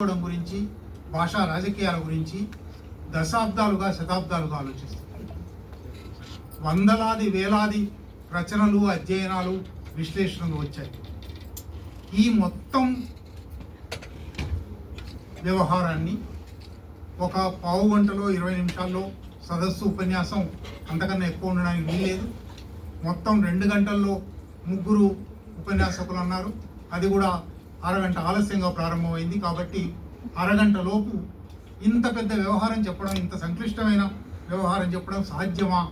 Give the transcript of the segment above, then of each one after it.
చేసుకోవడం గురించి భాషా రాజకీయాల గురించి దశాబ్దాలుగా శతాబ్దాలుగా ఆలోచిస్తారు వందలాది వేలాది రచనలు అధ్యయనాలు విశ్లేషణలు వచ్చాయి. ఈ మొత్తం వ్యవహారాన్ని ఒక పావు గంటలో ఇరవై నిమిషాల్లో సదస్సు ఉపన్యాసం అంతకన్నా ఎక్కువ ఉండడానికి వీల్లేదు. మొత్తం రెండు గంటల్లో ముగ్గురు ఉపన్యాసకులు అన్నారు. అది కూడా అరగంట ఆలస్యంగా ప్రారంభమైంది కాబట్టి అరగంట లోపు ఇంత పెద్ద వ్యవహారం చెప్పడం ఇంత సంక్లిష్టమైన వ్యవహారం చెప్పడం సాధ్యమా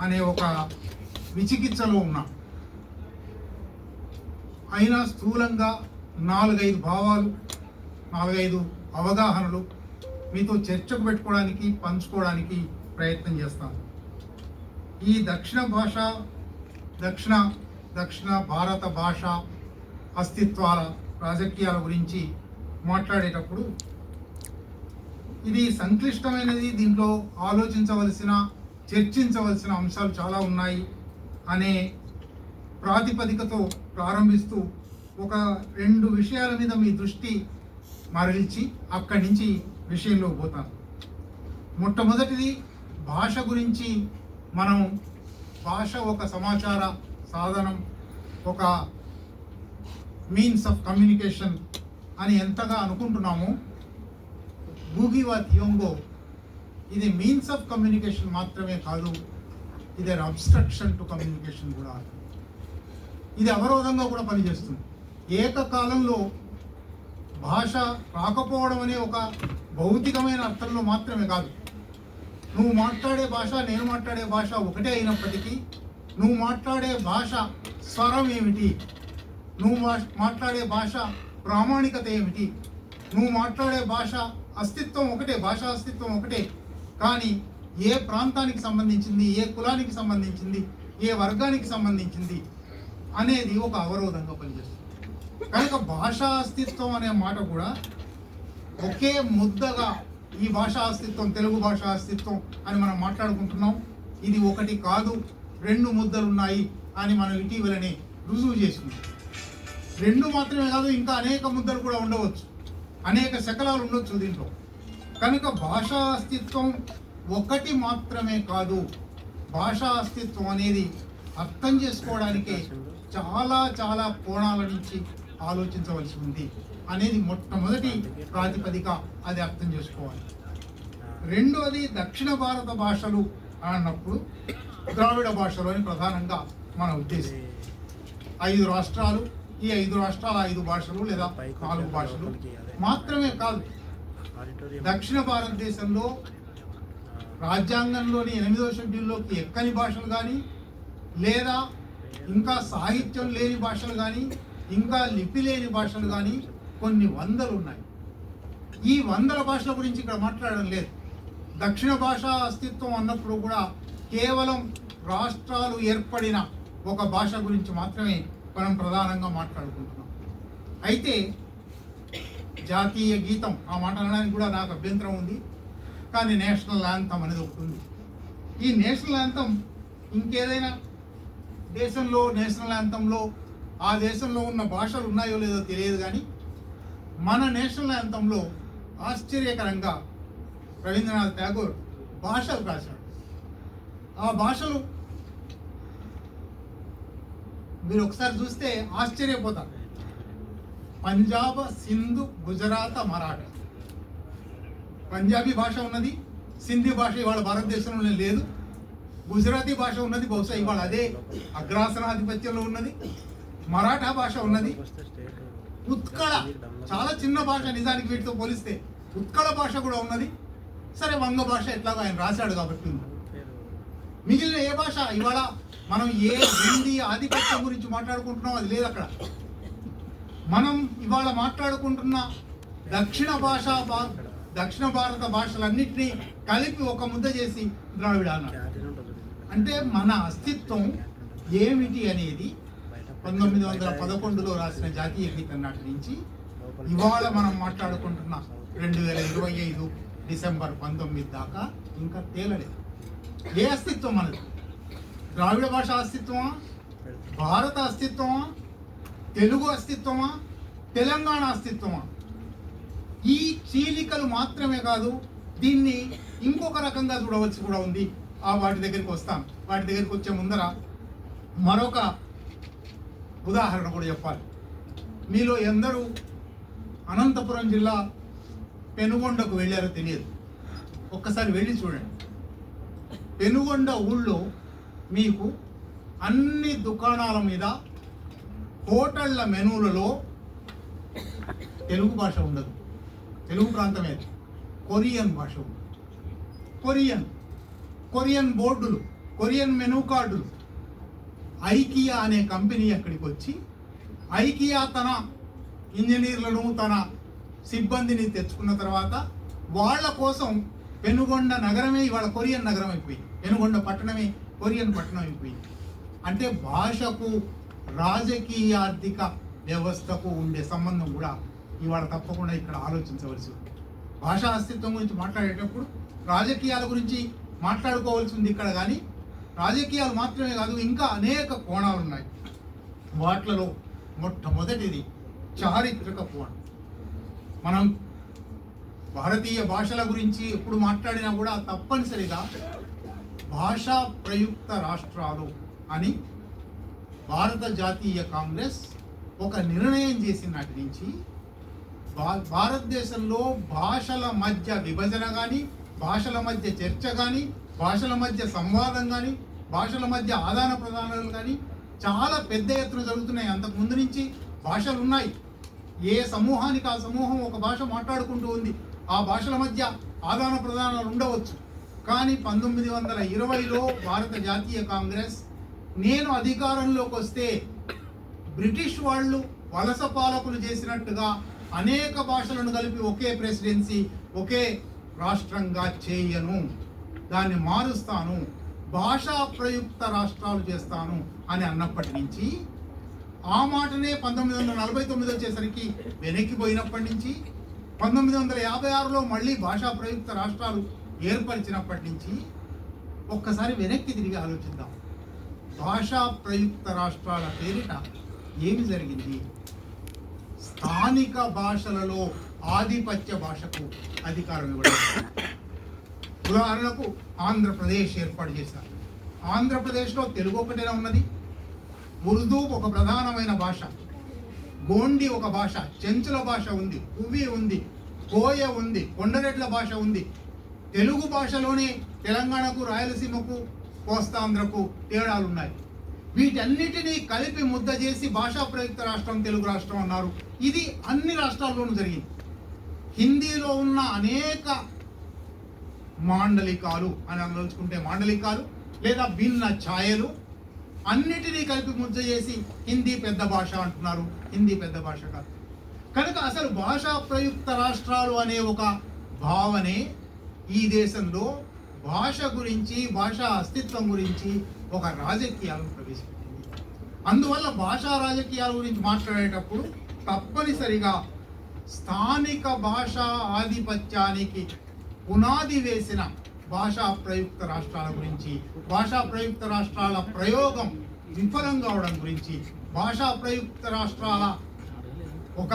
అనే ఒక విచికిత్సలో ఉన్నా. అయినా స్థూలంగా నాలుగైదు భావాలు నాలుగైదు అవగాహనలు మీతో చర్చకు పెట్టుకోవడానికి పంచుకోవడానికి ప్రయత్నం చేస్తాను. ఈ దక్షిణ భాష దక్షిణ దక్షిణ భారత భాష అస్తిత్వాల రాజకీయాల గురించి మాట్లాడేటప్పుడు ఇది సంక్లిష్టమైనది దీంట్లో ఆలోచించవలసిన చర్చించవలసిన అంశాలు చాలా ఉన్నాయి అనే ప్రాతిపదికతో ప్రారంభిస్తూ ఒక రెండు విషయాల మీద మీ దృష్టి మరల్చి అక్కడి నుంచి విషయంలో పోతాను. మొట్టమొదటిది భాష గురించి మనం భాష ఒక సమాచార సాధనం ఒక మీన్స్ ఆఫ్ కమ్యూనికేషన్ అని ఎంతగా అనుకుంటున్నామో గూగివా యోంగో ఇది మీన్స్ ఆఫ్ కమ్యూనికేషన్ మాత్రమే కాదు ఇది అబ్స్ట్రక్షన్ టు కమ్యూనికేషన్ కూడా. ఇది అవరోధంగా కూడా పనిచేస్తుంది. ఏకకాలంలో భాష రాకపోవడం అనే ఒక భౌతికమైన అర్థంలో మాత్రమే కాదు. నువ్వు మాట్లాడే భాష నేను మాట్లాడే భాష ఒకటే అయినప్పటికీ నువ్వు మాట్లాడే భాష స్వరం ఏమిటి? నువ్వు మాట్లాడే భాష ప్రామాణికత ఏమిటి? నువ్వు మాట్లాడే భాష అస్తిత్వం ఒకటే భాషా అస్తిత్వం ఒకటే. కానీ ఏ ప్రాంతానికి సంబంధించింది ఏ కులానికి సంబంధించింది ఏ వర్గానికి సంబంధించింది అనేది ఒక అవరోధంగా పనిచేస్తుంది. కనుక భాషా అస్తిత్వం అనే మాట కూడా ఒకే ముద్దగా ఈ భాషా అస్తిత్వం తెలుగు భాష అస్తిత్వం అని మనం మాట్లాడుకుంటున్నాం. ఇది ఒకటి కాదు రెండు ముద్దలు ఉన్నాయి అని మనం ఇటీవలనే రుజువు చేసుకున్నాం. రెండు మాత్రమే కాదు ఇంకా అనేక ముద్దలు కూడా ఉండవచ్చు. అనేక శకలాలు ఉండొచ్చు దీంట్లో. కనుక భాషా అస్తిత్వం ఒకటి మాత్రమే కాదు భాషా అస్తిత్వం అనేది అర్థం చేసుకోవడానికే చాలా చాలా కోణాల నుంచి ఆలోచించవలసి ఉంది అనేది మొట్టమొదటి ప్రాతిపదిక అది అర్థం చేసుకోవాలి. రెండోది దక్షిణ భారత భాషలు అన్నప్పుడు ద్రావిడ భాషలు అని ప్రధానంగా మన ఉద్దేశం. ఐదు రాష్ట్రాలు ఈ ఐదు రాష్ట్రాల ఐదు భాషలు లేదా నాలుగు భాషలు మాత్రమే కాదు. దక్షిణ భారతదేశంలో రాజ్యాంగంలోని ఎనిమిదవ షెడ్యూల్లోకి ఎక్కని భాషలు కానీ లేదా ఇంకా సాహిత్యం లేని భాషలు కానీ ఇంకా లిపి లేని భాషలు కానీ కొన్ని వందలు ఉన్నాయి. ఈ వందల భాషల గురించి ఇక్కడ మాట్లాడడం లేదు. దక్షిణ భాష అస్తిత్వం అన్నప్పుడు కూడా కేవలం రాష్ట్రాలు ఏర్పడిన ఒక భాష గురించి మాత్రమే మనం ప్రధానంగా మాట్లాడుకుంటున్నాం. అయితే జాతీయ గీతం ఆ మాట అనడానికి కూడా నాకు అభ్యంతరం ఉంది. కానీ నేషనల్ యాంథం అనేది ఒకటి ఉంది. ఈ నేషనల్ యాంథం ఇంకేదైనా దేశంలో నేషనల్ యాంథంలో ఆ దేశంలో ఉన్న భాషలు ఉన్నాయో లేదో తెలియదు కానీ మన నేషనల్ యాంథంలో ఆశ్చర్యకరంగా రవీంద్రనాథ్ ఠాగూర్ భాషలు రాశాడు. ఆ భాషలు మీరు ఒకసారి చూస్తే ఆశ్చర్యపోతారు. పంజాబ్ సింధు గుజరాత మరాఠా. పంజాబీ భాష ఉన్నది సింధీ భాష ఇవాళ భారతదేశంలో లేదు. గుజరాతీ భాష ఉన్నది బహుశా ఇవాళ అదే అగ్రాసనాధిపత్యంలో ఉన్నది. మరాఠా భాష ఉన్నది. ఉత్కళ చాలా చిన్న భాష నిజానికి వీటితో పోలిస్తే ఉత్కళ భాష కూడా ఉన్నది. సరే వంగ భాష ఎట్లాగో ఆయన రాశాడు కాబట్టి మిగిలిన ఏ భాష ఇవాళ మనం ఏ హిందీ ఆధిపత్యం గురించి మాట్లాడుకుంటున్నాం అది లేదు అక్కడ. మనం ఇవాళ మాట్లాడుకుంటున్న దక్షిణ భాష దక్షిణ భారత భాషలన్నింటినీ కలిపి ఒక ముద్ద చేసి ద్రావిడ అంటే మన అస్తిత్వం ఏమిటి అనేది పంతొమ్మిది వందల పదకొండులో రాసిన జాతీయ గీతం నాటి నుంచి ఇవాళ మనం మాట్లాడుకుంటున్న రెండు వేల ఇరవై ఐదు డిసెంబర్ పంతొమ్మిది దాకా ఇంకా తేలలేదు. ఏ అస్తిత్వం మనది? ద్రావిడ భాష అస్తిత్వమా? భారత అస్తిత్వమా? తెలుగు అస్తిత్వమా? తెలంగాణ అస్తిత్వమా? ఈ చీలికలు మాత్రమే కాదు దీన్ని ఇంకొక రకంగా చూడవలసి కూడా ఉంది. ఆ వాటి దగ్గరికి వస్తాను వాటి దగ్గరికి వచ్చే ముందర మరొక ఉదాహరణ కూడా చెప్పాలి. మీలో ఎందరూ అనంతపురం జిల్లా పెనుగొండకు వెళ్ళారో తెలియదు. ఒక్కసారి వెళ్ళి చూడండి. పెనుగొండ ఊళ్ళో మీకు అన్ని దుకాణాల మీద హోటళ్ళ మెనూలలో తెలుగు భాష ఉండదు. తెలుగు ప్రాంతమే కొరియన్ భాష ఉంది కొరియన్ కొరియన్ బోర్డులు కొరియన్ మెనూ కార్డులు. ఐకియా అనే కంపెనీ అక్కడికి వచ్చి ఐకియా తన ఇంజనీర్లను తన సిబ్బందిని తెచ్చుకున్న తర్వాత వాళ్ళ కోసం పెనుగొండ నగరమే ఇవాళ కొరియన్ నగరం అయిపోయింది. పెనుగొండ పట్టణమే కొరియన్ పట్టణం అయిపోయింది. అంటే భాషకు రాజకీయ ఆర్థిక వ్యవస్థకు ఉండే సంబంధం కూడా ఇవాళ తప్పకుండా ఇక్కడ ఆలోచించవలసి ఉంది. భాషా అస్తిత్వం గురించి మాట్లాడేటప్పుడు రాజకీయాల గురించి మాట్లాడుకోవాల్సి ఉంది ఇక్కడ కానీ రాజకీయాలు మాత్రమే కాదు ఇంకా అనేక కోణాలు ఉన్నాయి. వాటిలో మొట్టమొదటిది చారిత్రక కోణం. మనం భారతీయ భాషల గురించి ఎప్పుడు మాట్లాడినా కూడా తప్పనిసరిగా భాషా ప్రయుక్త రాష్ట్రాలు అని భారత జాతీయ కాంగ్రెస్ ఒక నిర్ణయం చేసిన నాటి నుంచి భారతదేశంలో భాషల మధ్య విభజన కానీ భాషల మధ్య చర్చ కానీ భాషల మధ్య సంవాదం కానీ భాషల మధ్య ఆదాన ప్రదానాలు కానీ చాలా పెద్ద ఎత్తున జరుగుతున్నాయి. అంతకు ముందు నుంచి భాషలు ఉన్నాయి. ఏ సమూహానికి ఆ సమూహం ఒక భాష మాట్లాడుకుంటూ ఉంది ఆ భాషల మధ్య ఆదాన ప్రదానాలు ఉండవచ్చు. కానీ పంతొమ్మిది వందల ఇరవైలో భారత జాతీయ కాంగ్రెస్ నేను అధికారంలోకి వస్తే బ్రిటిష్ వాళ్ళు వలస పాలకులు చేసినట్టుగా అనేక భాషలను కలిపి ఒకే ప్రెసిడెన్సీ ఒకే రాష్ట్రంగా చేయను. దాన్ని మారుస్తాను. భాషా ప్రయుక్త రాష్ట్రాలు చేస్తాను అని అన్నప్పటి నుంచి ఆ మాటనే పంతొమ్మిది వందల నలభై తొమ్మిది వచ్చేసరికి వెనక్కిపోయినప్పటి నుంచి పంతొమ్మిది వందల యాభై ఆరులో మళ్ళీ భాషా ప్రయుక్త రాష్ట్రాలు ఏర్పరిచినప్పటి నుంచి ఒక్కసారి వెనక్కి తిరిగి ఆలోచిద్దాం. భాషా ప్రయుక్త రాష్ట్రాల పేరిట ఏమి జరిగింది? స్థానిక భాషలలో ఆధిపత్య భాషకు అధికారం ఇవ్వడం. ఉదాహరణకు ఆంధ్రప్రదేశ్ ఏర్పాటు చేశారు. ఆంధ్రప్రదేశ్లో తెలుగు ఒకటేనా ఉన్నది? ఉర్దూ ఒక ప్రధానమైన భాష. గోండి ఒక భాష. చెంచుల భాష ఉంది. కువి ఉంది. కోయ ఉంది. కొండరెడ్ల భాష ఉంది. తెలుగు భాషలోనే తెలంగాణకు రాయలసీమకు కోస్తాంధ్రకు తేడాలు ఉన్నాయి వీటన్నిటినీ కలిపి ముద్ద చేసి భాషా ప్రయుక్త రాష్ట్రం తెలుగు రాష్ట్రం అన్నారు. ఇది అన్ని రాష్ట్రాల్లోనూ జరిగింది. హిందీలో ఉన్న అనేక మాండలికాలు అని అందలుచుకుంటే మాండలికాలు లేదా భిన్న ఛాయలు అన్నిటినీ కలిపి ముద్ద చేసి హిందీ పెద్ద భాష అంటున్నారు. హిందీ పెద్ద భాష కాదు. కనుక అసలు భాషా ప్రయుక్త రాష్ట్రాలు అనే ఒక భావనే ఈ దేశంలో భాష గురించి భాషా అస్తిత్వం గురించి ఒక రాజకీయాలను ప్రవేశపెట్టింది. అందువల్ల భాషా రాజకీయాల గురించి మాట్లాడేటప్పుడు తప్పనిసరిగా స్థానిక భాషా ఆధిపత్యానికి పునాది వేసిన భాషా ప్రయుక్త రాష్ట్రాల గురించి భాషా ప్రయుక్త రాష్ట్రాల ప్రయోగం విఫలం కావడం గురించి భాషా ప్రయుక్త రాష్ట్రాల ఒక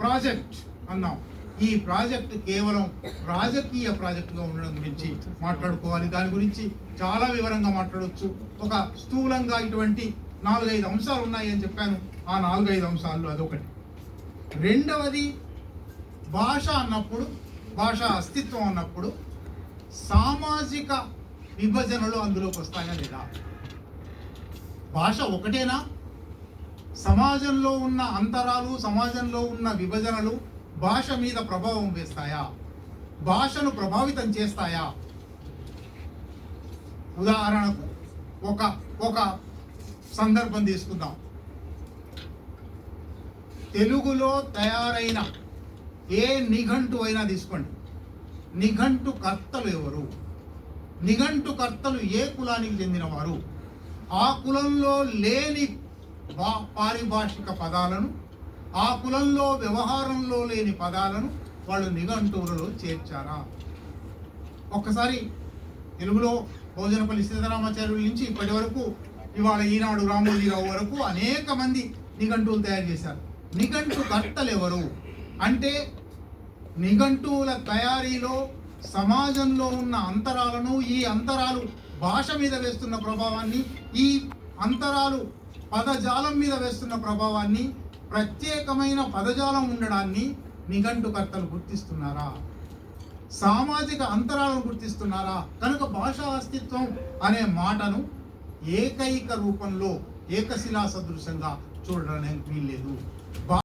ప్రాజెక్ట్ అన్నాం. ఈ ప్రాజెక్ట్ కేవలం రాజకీయ ప్రాజెక్టుగా ఉండడం గురించి మాట్లాడుకోవాలి. దాని గురించి చాలా వివరంగా మాట్లాడవచ్చు ఒక స్థూలంగా ఇటువంటి నాలుగైదు అంశాలు ఉన్నాయి అని చెప్పాను. ఆ నాలుగైదు అంశాల్లో అదొకటి. రెండవది భాష అన్నప్పుడు భాష అస్తిత్వం అన్నప్పుడు సామాజిక విభజనలు అందులోకి వస్తాయా లేదా? భాష ఒకటేనా? సమాజంలో ఉన్న అంతరాలు సమాజంలో ఉన్న విభజనలు భాష మీద ప్రభావం వేస్తాయా? భాషను ప్రభావితం చేస్తాయా? ఉదాహరణకు ఒక ఒక సందర్భం తీసుకుందాం. తెలుగులో తయారైన ఏ నిఘంటు అయినా తీసుకోండి. నిఘంటు కర్తలు ఎవరు? నిఘంటు కర్తలు ఏ కులానికి చెందినవారు? ఆ కులంలో లేని వా- పారిభాషిక పదాలను ఆ కులంలో వ్యవహారంలో లేని పదాలను వాళ్ళు నిఘంటువులలో చేర్చారా? ఒక్కసారి తెలుగులో భోజనపల్లి సీతారామాచార్యుల నుంచి ఇప్పటి వరకు ఇవాళ ఈనాడు రామోజీరావు వరకు అనేక మంది నిఘంటువులు తయారు చేశారు. నిఘంటు కర్తలు ఎవరు అంటే నిఘంటువుల తయారీలో సమాజంలో ఉన్న అంతరాలను ఈ అంతరాలు భాష మీద వేస్తున్న ప్రభావాన్ని ఈ అంతరాలు పదజాలం మీద వేస్తున్న ప్రభావాన్ని ప్రత్యేకమైన పదజాలం ఉండడాన్ని నిఘంటుకర్తలు గుర్తిస్తున్నారా? సామాజిక అంతరాలను గుర్తిస్తున్నారా? కనుక భాషా అస్తిత్వం అనే మాటను ఏకైక రూపంలో ఏకశిలా సదృశంగా చూడడానికి వీల్లేదు.